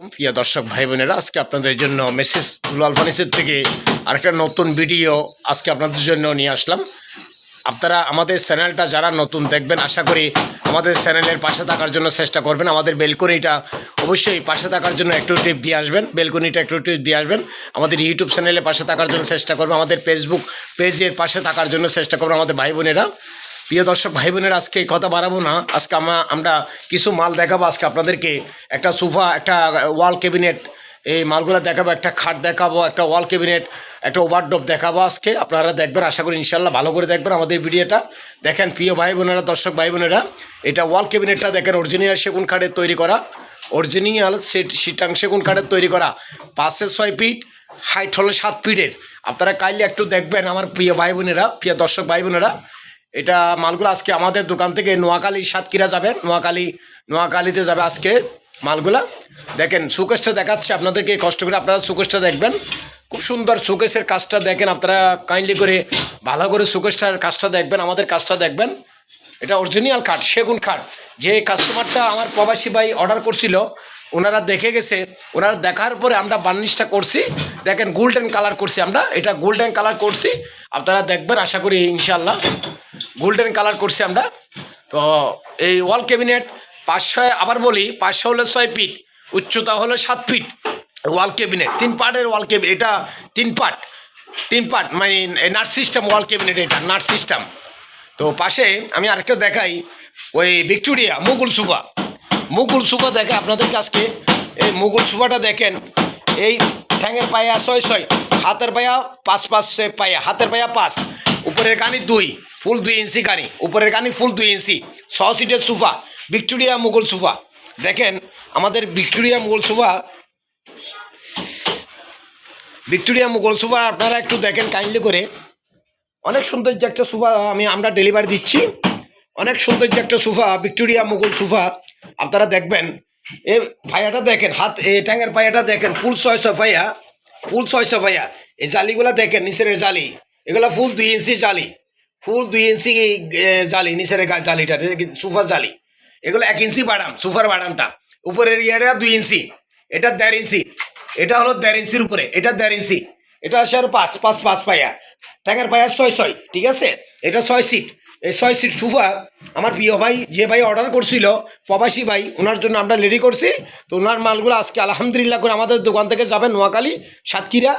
প্রিয় দর্শক ভাই বোনেরা আজকে আপনাদের জন্য মেসেজ দুলাল ফানিসের থেকে আরেকটা নতুন ভিডিও আজকে আপনাদের জন্য নিয়ে আসলাম। আপনারা আমাদের চ্যানেলটা যারা নতুন দেখবেন, আশা করি আমাদের চ্যানেলের পাশে থাকার জন্য চেষ্টা করবেন। আমাদের বেলকনিটা অবশ্যই পাশে থাকার জন্য একটু টিপ দিয়ে আসবেন, বেলকনিটা একটু টিপ দিয়ে আসবেন। আমাদের ইউটিউব চ্যানেলের পাশে থাকার জন্য চেষ্টা করবেন আমাদের ফেসবুক পেজের পাশে থাকার জন্য চেষ্টা করবেন আমাদের ভাই বোনেরা প্রিয় দর্শক ভাই বোনেরা, আজকে কথা বাড়াবো না। আজকে আমরা আমরা কিছু মাল দেখাবো। আজকে আপনাদেরকে একটা সোফা, একটা ওয়াল ক্যাবিনেট এই মালগুলো দেখাবো, একটা খাট দেখাবো, একটা ওয়াল ক্যাবিনেট একটা ওভারডোপ দেখাবো আজকে। আপনারা দেখবেন, আশা করি ইনশাল্লাহ ভালো করে দেখবেন আমাদের ভিডিওটা। দেখেন, প্রিয় ভাই বোনেরা, দর্শক ভাই বোনেরা, এটা ওয়াল ক্যাবিনেটটা দেখেন অরিজিনাল সেগুন কাঠের তৈরি করা। অরিজিনাল সেট সিটাং সেগুন কাঠের তৈরি করা। পাঁচে ছয় ফিট হাইট হলো সাত ফিটের আপনারা কাইলে একটু দেখবেন, আমার প্রিয় ভাই বোনেরা, প্রিয় দর্শক ভাই বোনেরা এটা মালগুলো আজকে আমাদের দোকান থেকে নোয়াখালী সাতক্ষীরা যাবে। নোয়াখালী, নোয়াখালীতে যাবে আজকে মালগুলা। দেখেন, সুকেশটা দেখাচ্ছে আপনাদেরকে কষ্ট করে আপনারা সুকেশটা দেখবেন। খুব সুন্দর সুকেশের কাজটা দেখেন আপনারা কাইন্ডলি করে, ভালো করে সুকেশটার কাজটা দেখবেন, আমাদের কাজটা দেখবেন। এটা অরিজিনাল কাঠ সেগুন কাঠ যে কাস্টমারটা আমার প্রবাসী ভাই অর্ডার করছিল, ওনারা দেখে গেছে, ওনারা দেখার পরে আমরা বার্নিশটা করছি। দেখেন গোল্ডেন কালার করছি আমরা, এটা গোল্ডেন কালার করছি। আপনারা দেখবেন, আশা করি ইনশাল্লাহ গোল্ডেন কালার করছি আমরা। তো এই ওয়াল ক্যাবিনেট পাঁচশো আবার বলি পাঁচশো হলো ছয় ফিট, উচ্চতা হলো সাত ফিট। ওয়াল ক্যাবিনেট, তিন পার্টের ওয়াল ক্যাবিনেট এটা তিন পার্ট তিন পার্ট মানে নার্স সিস্টেম, ওয়াল ক্যাবিনেট এটা, নার্স সিস্টেম। তো পাশে আমি আরেকটা দেখাই, ওই Victoria, Mughal sofa. Mughal sofa দেখে আপনাদের কাছকে এই মুঘল সুফাটা দেখেন, এই ঠ্যাঙের পায়া ছয় ছয়, হাতের পায়া পাঁচ পাঁচ পায়া, হাতের পায়া পাঁচ। উপরের কানি দুই, ফুল দুই ইঞ্চি কানি। উপরের কানি ফুল দুই ইঞ্চি। ছ সিটের সোফা, ভিক্টোরিয়া মুঘল সোফা। দেখেন, আমাদের Victoria Mughal sofa, Victoria Mughal sofa আপনারা একটু দেখেন কাইন্ডলি করে। অনেক সৌন্দর্য একটা সোফা আমি, আমরা ডেলিভারি দিচ্ছি। অনেক সৌন্দর্য একটা সোফা, ভিক্টোরিয়া মুঘল সোফা। আপনারা দেখবেন, এ ভাইয়াটা দেখেন, হাত, এ ট্যাঙের পায়াটা দেখেন, ফুল ছয়শো পাইয়া ফুল ছয়শো পাইয়া এই জালিগুলো দেখেন, নিচের জালি। এগুলো ফুল দুই ইঞ্চি জালি। ফুল দুই ইঞ্চি জালি, নিচের জালিটা সোফার জালি। এগুলো এক ইঞ্চি বাড়াম সোফার বাড়ামটা উপরের ইয়াটা দুই ইঞ্চি। এটা দেড় ইঞ্চি। এটা হলো দেড় ইঞ্চির উপরে। এটা দেড় ইঞ্চি। এটা আর পাঁচ পাঁচ পাঁচ পায়া। ট্যাঙের পায়া ছয় ছয়, ঠিক আছে? এটা ছয় সিট। এই ছয় সিট সুফা, আমার প্রিয় ভাই, যে ভাই অর্ডার করছিল, প্রবাসী ভাই ওনার জন্য আমরা রেডি করছি। তো ওনার মালগুলো আজকে আলহামদুলিল্লাহ করে আমাদের দোকান থেকে যাবে নোয়াখালী, সাতক্ষীরা।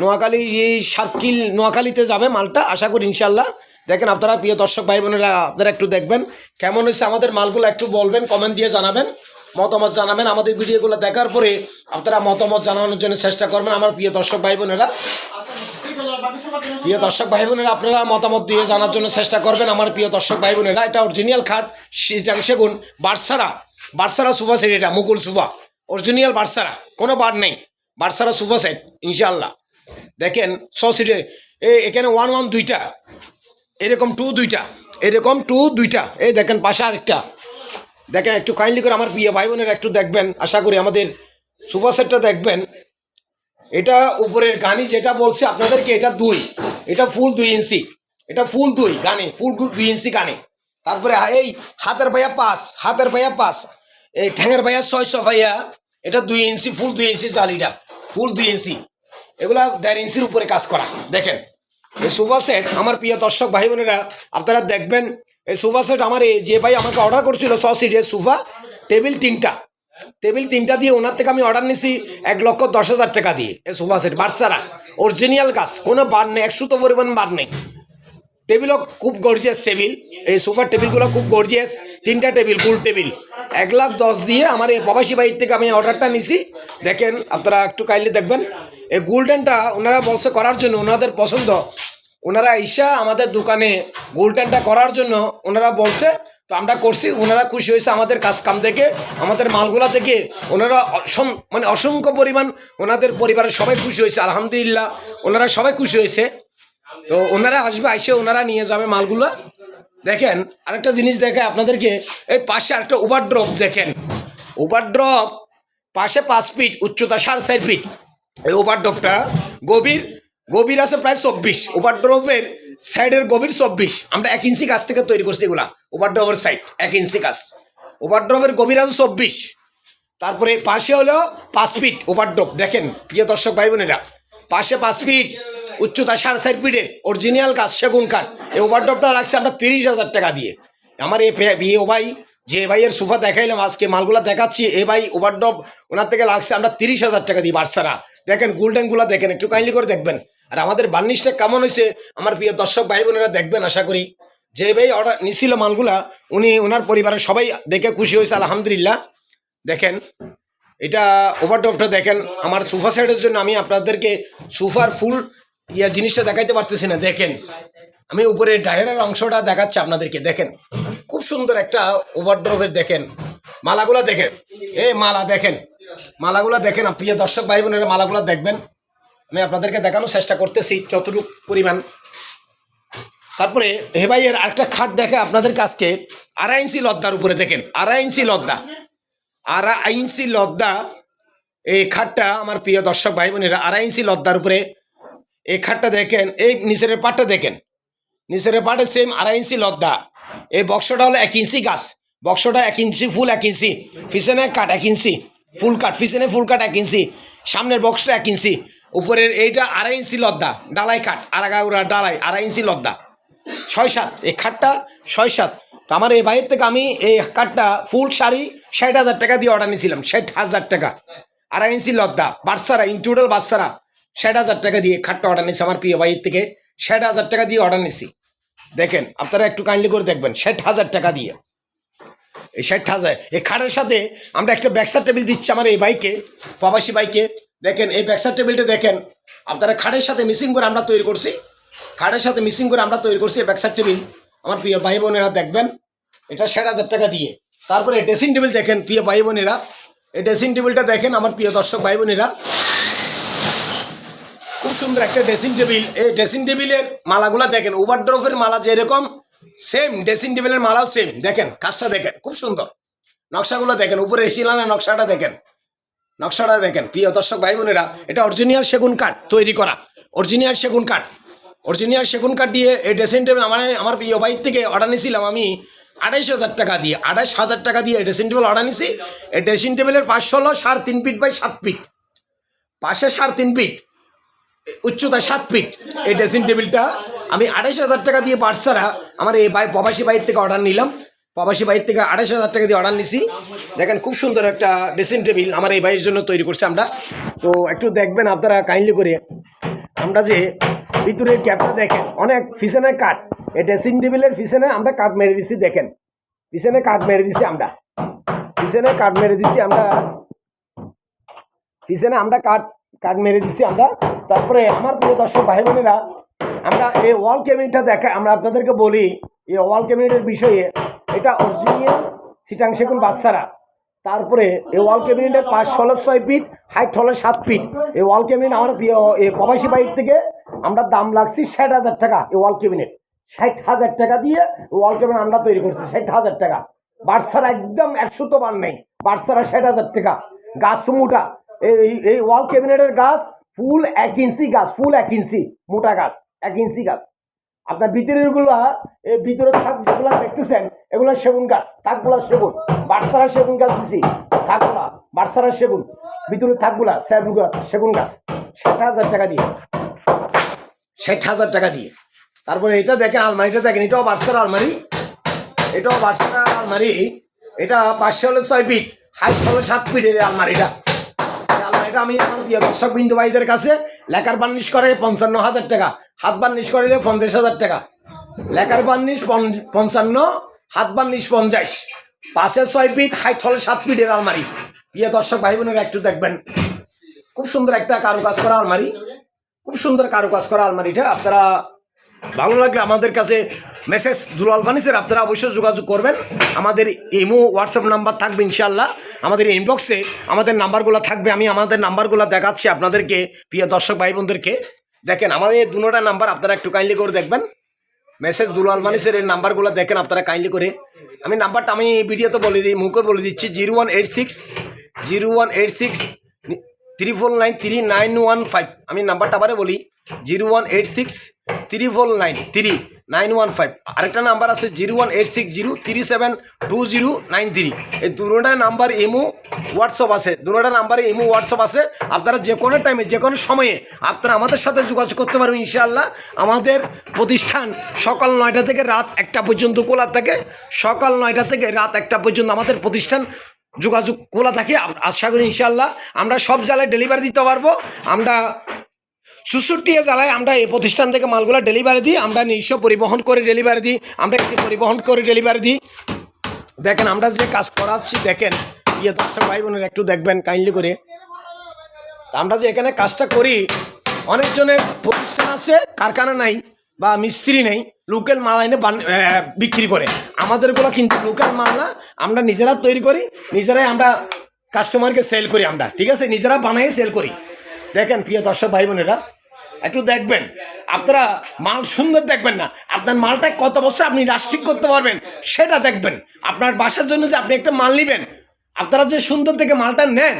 নোয়াখালী এই সাতকিল নোয়াখালীতে যাবে মালটা, আশা করি ইনশাল্লাহ দেখেন আপনারা প্রিয় দর্শক ভাই বোনেরা আপনারা একটু দেখবেন। কেমন হয়েছে আমাদের মালগুলো একটু বলবেন কমেন্ট দিয়ে জানাবেন, মতামত জানাবেন। আমাদের ভিডিওগুলো দেখার পরে আপনারা মতামত জানানোর জন্য চেষ্টা করবেন, আমার প্রিয় দর্শক ভাই বোনেরা প্রিয় দর্শক ভাই বোনেরা আপনারা মতামত দিয়ে জানার জন্য চেষ্টা করবেন, আমার প্রিয় দর্শক ভাই বোনেরা এটা অরিজিনাল খাট, সিজাং সেগুন, বার্সারা। বার্সারা সুফা সেট এটা, মুকুল সুফা অরিজিনাল বার্সারা, কোনো বার নেই। বার্সারা সুফা সেট ইনশাল্লাহ দেখেন ছ সিটে এখানে ওয়ান ওয়ান দুইটা। এরকম টু দুইটা। এরকম টু দুইটা। এই দেখেন, পাশে আরেকটা। দেখেন, একটু কাইন্ডলি করে আমার প্রিয় ভাই বোনেরা একটু দেখবেন। আশা করি আমাদের সুফা সেটটা দেখবেন। এটা উপরের গানি যেটা বলছে আপনাদেরকে, এটা দুই। এটা ফুল দুই ইঞ্চি। এটা ফুল দুই গানি, ফুল দুই ইঞ্চি গানি। তারপরে এই হাতের ভাইয়া পাঁচ, হাতের ভাইয়া পাঁচ। এই ঠ্যাঙের ভাইয়া ছয়শো ভাইয়া। এটা দুই ইঞ্চি, ফুল দুই ইঞ্চি জালিটা ফুল দুই ইঞ্চি। এগুলা দেড় ইঞ্চির উপরে কাজ করা। দেখেন, এই সোফা সেট আমার প্রিয় দর্শক ভাই বোনেরা আপনারা দেখবেন, এই সোফা সেট আমার এই যে ভাই আমাকে অর্ডার করছিল ছ সিটের সোফা টেবিল তিনটা। টেবিল তিনটা দিয়ে ওনার থেকে আমি অর্ডার নিছি এক লক্ষ দশ হাজার টাকা দিয়ে, এই সোফা সেট বাচ্চারা অরিজিনাল গাছ, কোনো বার নেই একশো তো পরিমাণ বার নেই। টেবিলও খুব গর্জিয়াস টেবিল এই সোফার টেবিলগুলো খুব গর্জিয়াস তিনটা টেবিল ফুল টেবিল এক লাখ দশ দিয়ে আমার এই প্রবাসী বাইর থেকে আমি অর্ডারটা নিছি। দেখেন, আপনারা একটু কাইলে দেখবেন এই গোল্ডেনটা ওনারা বলছে করার জন্য ওনাদের পছন্দ। ওনারা ঈশা আমাদের দোকানে গোল্ডেনটা করার জন্য ওনারা বলছে, তো আমরা করছি। ওনারা খুশি হয়েছে আমাদের কাজ কাম থেকে আমাদের মালগুলা থেকে ওনারা মানে অসংখ্য পরিমাণ ওনাদের পরিবারের সবাই খুশি হয়েছে, আলহামদুলিল্লাহ। ওনারা সবাই খুশি হয়েছে। তো ওনারা আসবে, আইসে ওনারা নিয়ে যাবে মালগুলো। দেখেন, আরেকটা জিনিস দেখে আপনাদেরকে। এই পাশে আরেকটা ওভারড্রপ দেখেন। ওভারড্রপ পাশে পাঁচ ফিট, উচ্চতা সাড়ে চার ফিট। এই ওভারড্রপটা গভীর গভীর আছে প্রায় চব্বিশ। ওভারড্রপের সাইডের গভীর চব্বিশ। আমরা এক ইঞ্চি গাছ থেকে তৈরি করছি এগুলা ওভারড্রপের সাইড এক ইঞ্চি গাছ। ওভারড্রপের গভীর আছে চব্বিশ। তারপরে পাশে হলো পাঁচ ফিট ওভারড্রপ দেখেন, প্রিয় দর্শক ভাই বোনেরা, পাশে পাঁচ ফিট উচ্চতা সাড়ে চার ফিটের অরিজিনাল কাজ সেগুন কাঠ। এই ওভারড্রপটা রাখছে আমরা তিরিশ হাজার টাকা দিয়ে। আমার এই ও ভাই, যে ভাইয়ের সোফা দেখাইলাম, আজকে মালগুলা দেখাচ্ছি, এ ভাই ওভারড্রপ ওনার থেকে লাগছে আমরা তিরিশ হাজার টাকা দিই বাচ্চারা দেখেন গোল্ডেনগুলো দেখেন, একটু কাইন্ডলি করে দেখবেন। আর আমাদের বার্নিশটা কেমন হয়েছে, আমার প্রিয় দর্শক ভাই বোনেরা দেখবেন, আশা করি। যে ভাই অর্ডার নিছিল মালগুলা, উনি ওনার পরিবারের সবাই দেখে খুশি হয়েছে, আলহামদুলিল্লাহ। দেখেন, এটা ওভারড্রপটা দেখেন, আমার সোফা সেটের জন্য আমি আপনাদেরকে সোফার ফুল ইয়া জিনিসটা দেখাইতে পারতেছি না, দেখেন। আমি উপরে ডায়ারের অংশটা দেখাচ্ছি আপনাদেরকে, দেখেন। খুব সুন্দর একটা ওভারড্রপের দেখেন। মালাগুলা দেখেন। এ মালা, দেখেন। মালাগুলা দেখেন প্রিয় দর্শক ভাই বোনেরা মালাগুলা দেখবেন। আমি আপনাদেরকে দেখানোর চেষ্টা করতেছি যতটুকু পরিমাণ। তারপরে হে ভাইয়ের আরেকটা খাট দেখে আপনাদের কাছকে আড়াই ইঞ্চি লদ্দার উপরে দেখেন, আড়াই ইঞ্চি লদ্দা। আড়াই ইঞ্চি লদ্দা এই খাটটা আমার প্রিয় দর্শক ভাই বোনেরা আড়াই ইঞ্চি লদ্দার উপরে এই খাটটা দেখেন, এই নিচের পাটটা দেখেন। নিচের পাটে সেম আড়াই ইঞ্চি লদ্দা। এই বক্সটা হলো এক ইঞ্চি গাছ। বক্সটা এক ইঞ্চি ফুল এক ইঞ্চি। পিছনে কাঠ এক ইঞ্চি। ফুল কাঠ পিছনে ফুল কাঠ এক ইঞ্চি, সামনের বক্সটা এক ইঞ্চি, উপরের এইটা আড়াই ইঞ্চি লদ্দা, ডালাই কাঠ আড়াগাউরা ডালাই, আড়াই ইঞ্চি লদ্দা। ছয় সাত, এই খাটটা ছয় সাত। আমার এই বাইরের থেকে আমি এই কাঠটা ফুল শাড়ি ষাট হাজার টাকা দিয়ে অর্ডার নিয়েছিলাম, ষাট হাজার টাকা। আড়াই ইঞ্চি লদ্দা, বাচ্চারা ইন টোটাল বাচ্চারা, ষাট হাজার টাকা দিয়ে খাটটা অর্ডার নিয়েছি আমার প্রিয় বাইরের থেকে। ষাট হাজার টাকা দিয়ে অর্ডার নিয়েছি। দেখেন, আপনারা একটু কাইন্ডলি করে দেখবেন, ষাট হাজার টাকা দিয়ে। এই ষাট হাজার। এই খাটের সাথে আমরা একটা ব্যাকসার টেবিল দিচ্ছি আমার এই বাইকে, প্রবাসী বাইকে। দেখেন, এই ব্যাকসার টেবিলটা দেখেন, আপনারা খাটের সাথে মিসিং করে আমরা তৈরি করছি। খাটের সাথে মিসিং করে আমরা তৈরি করছি এই ব্যাকসার টেবিল আমার প্রিয় ভাই বোনেরা, দেখবেন, এটা ষাট হাজার টাকা দিয়ে। তারপরে ড্রেসিং টেবিল দেখেন, প্রিয় ভাই বোনেরা। এই ড্রেসিং টেবিলটা দেখেন, আমার প্রিয় দর্শক ভাই বোনেরা। খুব সুন্দর একটা ড্রেসিং টেবিল এই ড্রেসিং টেবিলের মালাগুলো দেখেন ওভারড্রফের মালা যেরকম সেম ড্রেসিং টেবিলের মালাও সেম দেখেন, কাজটা দেখেন, খুব সুন্দর। নকশাগুলো দেখেন, উপরে শিলানা নকশাটা দেখেন। নকশাটা দেখেন, প্রিয় দর্শক ভাই বোনেরা এটা অরিজিনাল সেগুন কাঠ তৈরি করা। অরিজিনাল সেগুন কাঠ। অরিজিনাল সেগুন কাঠ দিয়ে এই ড্রেসিং টেবিল আমার আমার প্রিয় ভাই থেকে অর্ডার নিয়েছিলাম আমি আড়াইশ হাজার টাকা দিয়ে, আড়াইশ হাজার টাকা দিয়ে ড্রেসিং টেবিল অর্ডার নিছি। এই ড্রেসিং টেবিলের পাঁচশো হলো সাড়ে তিন ফিট বাই সাত ফিট পাশে সাড়ে তিন ফিট উচ্চতা সাত ফিট এই ড্রেসিং টেবিলটা আমি আড়াইশ হাজার টাকা দিয়ে পার্সারা আমার এই ভাই প্রবাসী বাইর থেকে অর্ডার নিলাম। প্রবাসী বাইর থেকে আড়াইশ হাজার টাকা দিয়ে অর্ডার নিছি। দেখেন খুব সুন্দর একটা ড্রেসিং টেবিল আমার এই ভাইয়ের জন্য তৈরি করছি আমরা। তো একটু দেখবেন আপনারা কাইন্ডলি করে। আমরা যে ভিতরের ক্যাপটা দেখেন, অনেক পিছনে কাঠ এই ড্রেসিং টেবিলের পিছনে আমরা কাঠ মেরে দিছি, দেখেন। পিছনে কাঠ মেরে দিছি আমরা। পিছনে কাঠ মেরে দিছি আমরা। পিছনে আমরা কাঠ কাঠ মেরে দিছি আমরা। তারপরে আমার প্রিয় দর্শক ভাই বোনেরা আমরা এই ওয়াল ক্যাবিনেটটা দেখা আমরা আপনাদেরকে বলি, এই ওয়াল ক্যাবিনেটের বিষয়ে এটা অরিজিনাল সিটাং বাচ্চারা তারপরে এই ওয়াল ক্যাবিনেটের পাঁচ হলো ছয় ফিট হাইট হলো সাত ফিট এই ওয়াল ক্যাবিনেট আমার প্রবাসী বাইক থেকে আমরা দাম লাগছি ষাট হাজার টাকা এই ওয়াল ক্যাবিনেট ষাট হাজার টাকা দিয়ে ওয়াল ক্যাবিনেট আমরা তৈরি করছি, ষাট হাজার টাকা। বাচ্চারা একদম একশো তো বার নেই বাচ্চারা ষাট হাজার টাকা। গাছ মোটা, এই এই ওয়াল ক্যাবিনেটের গাছ ফুল এক ইঞ্চি গাছ, ফুল এক ইঞ্চি, মোটা গাছ, এক ইঞ্চি গাছ। আপনার ভিতরেরগুলা এই ভিতরে যেগুলা দেখতেছেন, এগুলো সেগুন গাছ, থাকগুলা সেগুন। বাটসারা সেগুন গাছ দিছি, থাকগুলা বাটসারা সেগুন। ভিতরে থাকগুলা সেগুন গাছ সেগুন গাছ। ষাট হাজার টাকা দিয়ে। ষাট হাজার টাকা দিয়ে। তারপরে এটা দেখেন আলমারিটা দেখেন, এটাও বাটসার আলমারি। এটাও বাটসার আলমারি। এটা পাঁচশো হলে ছয় ফিট, হাইট হলো সাত ফিটের এই আলমারিটা। আলমারিটা আমি আমার প্রিয় দর্শক বিন্দু ভাইদের কাছে লেখার বার্নিশ করে পঞ্চান্ন হাজার টাকা। হাত বার্নিশ করিলে পঞ্চাশ হাজার টাকা। লেখার বার্নিশ পঞ্চান্ন, হাত বার্নিশ পঞ্চাশ। পাশে ছয় ফিট, হাইট হলে সাত ফিটের আলমারি। প্রিয় দর্শক ভাই বোনেরা, একটু দেখবেন। খুব সুন্দর একটা কারুকাজ করা আলমারি। খুব সুন্দর কারুকাজ করা আলমারিটা। আপনারা ভালো লাগলে আমাদের কাছে মেসেজ দুলাল ফার্নিচার আপনারা অবশ্যই যোগাযোগ করবেন। আমাদের ইমো, হোয়াটসঅ্যাপ নাম্বার থাকবে ইনশাল্লাহ আমাদের ইনবক্সে আমাদের নাম্বারগুলো থাকবে। আমি আমাদের নাম্বারগুলো দেখাচ্ছি আপনাদেরকে, প্রিয় দর্শক ভাই বোনদেরকে দেখেন, আমাদের এই দুটা নাম্বার আপনারা একটু কাইন্ডলি করে দেখবেন। মেসেজ দুলাল ফার্নিচার এর নাম্বারগুলো দেখেন আপনারা কাইন্ডলি করে। আমি নাম্বারটা আমি ভিডিওতে বলে দিই, মুখে বলে দিচ্ছি, zero one eight six, zero one eight six three four nine three nine one five. আমি নাম্বারটা আবারে বলি, zero one eight six three four nine three nine one five. আরেকটা নাম্বার আছে zero one eight six zero three seven two zero nine three. এই দুটোটা number imo WhatsApp আছে। দুটোটা নাম্বারে ইমো হোয়াটসঅ্যাপ আছে। আপনারা যে কোনো টাইমে যে কোনো সময়ে আপনারা আমাদের সাথে যোগাযোগ করতে পারবেন ইনশাআল্লাহ। আমাদের প্রতিষ্ঠান সকাল নয়টা থেকে রাত একটা পর্যন্ত খোলা থাকে। সকাল নয়টা থেকে রাত একটা পর্যন্ত আমাদের প্রতিষ্ঠান যোগাযোগ খোলা থাকে। আশা করি ইনশাআল্লাহ আমরা সব জেলায় ডেলিভারি দিতে পারব। আমরা চৌষট্টি জেলায় আমরা এই প্রতিষ্ঠান থেকে মালগুলো ডেলিভারি দিই, আমরা নিজস্ব পরিবহন করে ডেলিভারি দিই, আমরা এসে পরিবহন করে ডেলিভারি দিই। দেখেন, আমরা যে কাজ করাচ্ছি, দেখেন ইয়ে দর্শক ভাই বোনের একটু দেখবেন কাইন্ডলি করে। আমরা যে এখানে কাজটা করি, অনেকজনের প্রতিষ্ঠান আছে, কারখানা নাই বা মিস্ত্রি নেই লোকাল মাল এনে বিক্রি করে। আমাদেরগুলো কিন্তু লোকাল মাল না, আমরা নিজেরা তৈরি করি, নিজেরাই আমরা কাস্টমারকে সেল করি আমরা, ঠিক আছে? নিজেরা বানাই সেল করি। দেখেন প্রিয় দর্শক ভাই বোনেরা, একটু দেখবেন, আপনারা মাল সুন্দর দেখবেন না, আপনার মালটা কত বছর আপনি লাস্টিং করতে পারবেন সেটা দেখবেন। আপনার বাসার জন্য যে আপনি একটা মাল নেবেন, আপনারা যে সুন্দর থেকে মালটা নেন,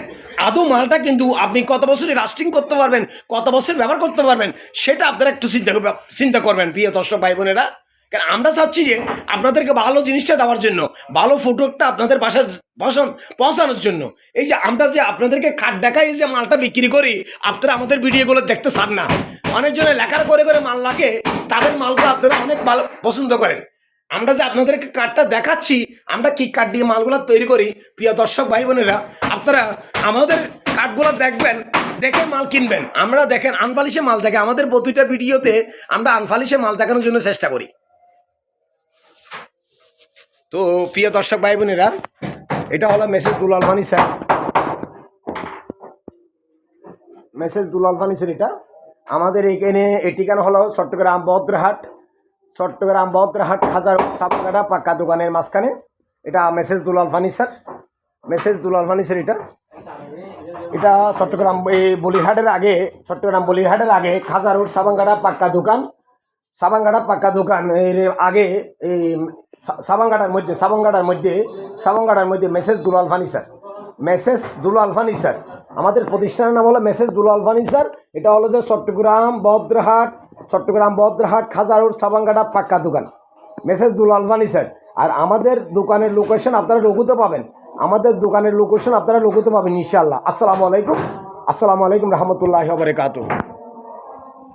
আদৌ মালটা কিন্তু আপনি কত বছরই লাস্টিং করতে পারবেন, কত বছর ব্যবহার করতে পারবেন, সেটা আপনারা একটু চিন্তা চিন্তা করবেন, প্রিয় দর্শক ভাই বোনেরা। কারণ আমরা চাচ্ছি যে আপনাদেরকে ভালো জিনিসটা দেওয়ার জন্য, ভালো ফুটকটা আপনাদের বাসায় বসন, পৌঁছানোর জন্য। এই যে আমরা যে আপনাদেরকে কাঠ দেখাই যে মালটা বিক্রি করি, আপনারা আমাদের ভিডিওগুলো দেখতে চান না। অনেকজনে লেখার করে করে মাল লাগে, তাদের মালগুলো আপনারা অনেক ভালো পছন্দ করেন। আমরা যে আপনাদেরকে কার্ডটা দেখাচ্ছি, আমরা কি কার্ড দিয়ে মালগুলো তৈরি করি? প্রিয় দর্শক ভাই বোনেরা, আপনারা আমাদের কার্ডগুলো দেখবেন, দেখে মাল কিনবেন। আমরা দেখেন আনফালিশে মাল দেখে, আমাদের প্রতিটা ভিডিওতে আমরা আনফালিশে মাল দেখানোর জন্য চেষ্টা করি। তো প্রিয় দর্শক ভাই বোনেরা এটা হলো মেসেজ দুলাল ফানি স্যার। মেসেজ দুলাল ফানি স্যার এটা। আমাদের এখানে এই ঠিকানা হলো চট্টগ্রাম বদ্রহাট। চট্টগ্রাম বদ্রহাট হাজার সাপকাটা পাক্কা দোকানের মাঝখানে। এটা messrs Dulal sir. Messrs Dulal furniture এটা। এটা চট্টগ্রাম এই বলিহাটের আগে, চট্টগ্রাম বলিহাটের আগে খাজা রোড সাবাঙ্গাটা পাক্কা দোকান। সাবাঙ্গাটা পাক্কা দোকান এর আগে, এই সাবাঙ্গাটার মধ্যে সাবাঙ্গাটার মধ্যে সাবাঙ্গাটার মধ্যে messrs Dulal furniture messrs Dulal furniture আমাদের প্রতিষ্ঠানের নাম হলো মেসেজ দুলাল ফার্নিচার এটা হলো যে চট্টগ্রাম বদ্রহাট চট্টগ্রাম বদ্রহাট খাজা রোড সাবাঙ্গাটা পাক্কা দোকান। মেসেজ দুলাল ফার্নিচার আর আমাদের দোকানের লোকেশন আপনারা লঘুতে পাবেন। আমাদের দোকানের লোকেশন আপনারা লঘুতে পাবেন, ইনশাআল্লাহ। আসসালামু আলাইকুম। আসসালামু আলাইকুম রহমতুল্লাহ বরকাতুহ।